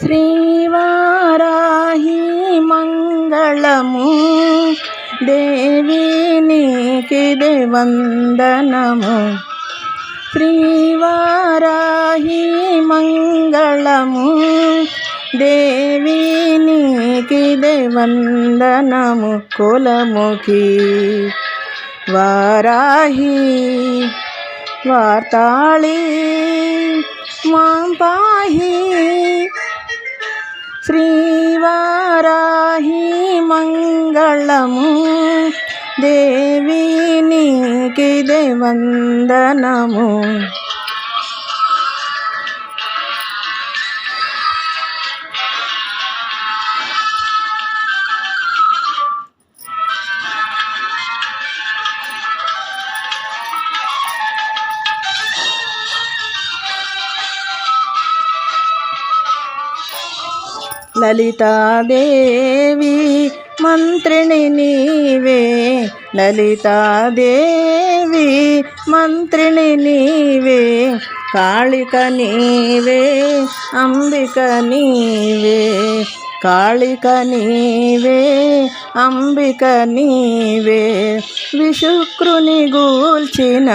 శ్రీవారాహి మంగళము. దేవి నీకిదే వందనము శ్రీవారాహి మంగళము. దేవి నీకిదే వందనము కులముఖి వారాహి వార్తాళి. మాం పాహి శ్రీవారాహి మంగళము దేవి నీకిదే వందనము లలితాదేవి మంత్రిణి నీవే. లలితాదేవి మంత్రిణి నీవే. కాళిక నీవే అంబిక నీవే. కాళిక నీవే అంబిక నీవే. విశుక్రుని గూల్చిన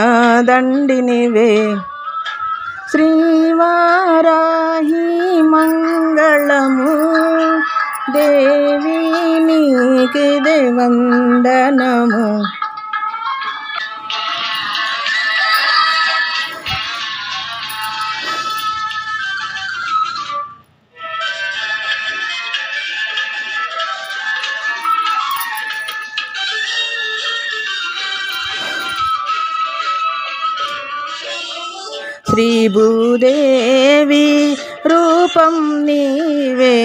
దండినివే శ్రీవారాహి మంగళము దేవి నీకిదే వందనము. శ్రీభూదేవి రూపం నీవే.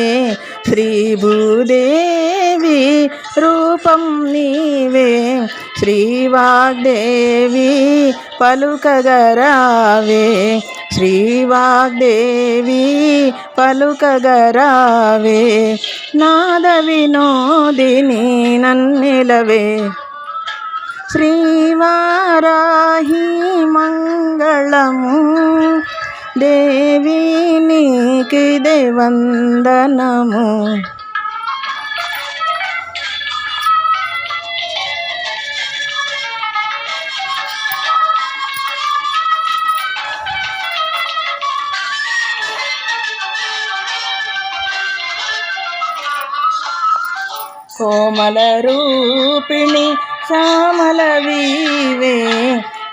శ్రీ భూదేవి రూపం నీవే శ్రీవాగ్దేవి పలుకగరావే శ్రీవాగ్దేవి పలుకగరావే. నాద వినోదిని నన్నిలవే శ్రీవారాహి మంగళము దేవిని నీకిదే వందనము కోమల రూపిణి శ్యామల వీవే.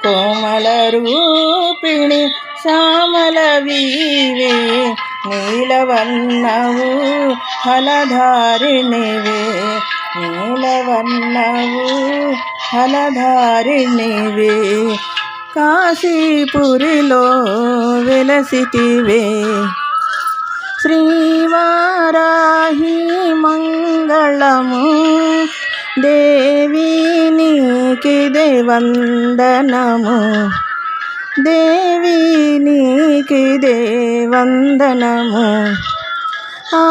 కోమల రూపిణి శ్యామల వీవే. నీలవన్నవు హలధారిణివే. నీలవన్నవు హలధారిణివే. కాశీపురిలో వెలసితివే. శ్రీవారాహి మంగళము దేవి నీకిదే వందనము దేవి నీకి దేవందనము ఆ